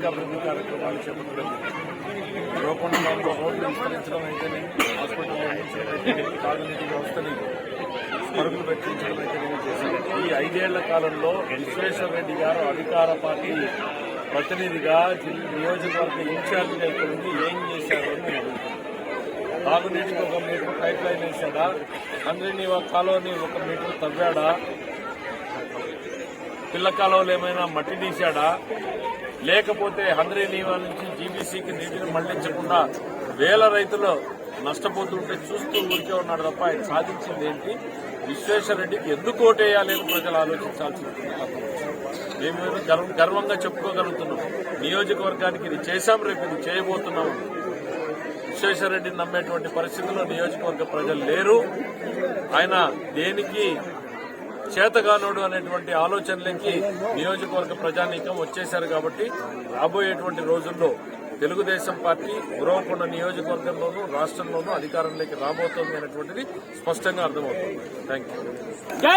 అనేక అభివృద్ధి కార్యక్రమాలు చేపట్టడం రూపంలో రోడ్లు విస్తరించడం అయితేనే హాస్పిటల్ నిర్మించడం అయితేనే తాగునీటి వ్యవస్థని పరుగులు పెట్టించడం అయితేనే చేశారు. ఈ ఐదేళ్ళ కాలంలో విశ్వేశ్వర రెడ్డి గారు అధికార పార్టీ ప్రతినిధిగా జిల్లా నియోజకవర్గ ఇన్ఛార్జిగా ఇక్కడ ఉండి ఏం చేశారు అని తాగునీటికి ఒక మీటర్ పైప్ లైన్ వేశాడా? అందరినీ ఒక కాలోని ఒక మీటర్ తవ్వాడా? పిల్ల కాలువలు ఏమైనా మట్టి తీశాడా? లేకపోతే హంద్రీ నీవా నుంచి జీబీసీకి నీటిని మళ్ళించకుండా వేల రైతులు నష్టపోతుంటే చూస్తూ ఊరికే ఉన్నాడు తప్ప ఆయన సాధించింది ఏంటి? విశ్వేశ్వరరెడ్డికి ఎందుకు ఓటేయాలి అని ప్రజలు ఆలోచించాల్సి ఉంటుంది. మేము గర్వ- గర్వంగా చెప్పుకోగలుగుతున్నాం. నియోజకవర్గానికి ఇది చేశాం రేపు ఇది చేయబోతున్నాం. విశ్వేశ్వరరెడ్డిని నమ్మేటువంటి పరిస్థితుల్లో నియోజకవర్గ ప్రజలు లేరు. ఆయన దేనికి చేతగానుడు అనేటువంటి ఆలోచనలకి నియోజకవర్గ ప్రజానీకం వచ్చేశారు కాబట్టి రాబోయేటువంటి రోజుల్లో తెలుగుదేశం పార్టీ గురవకొండ నియోజకవర్గంలోనూ రాష్ట్రంలోనూ అధికారంలోకి రాబోతోంది అనేటువంటిది స్పష్టంగా అర్థమవుతుంది. Thank you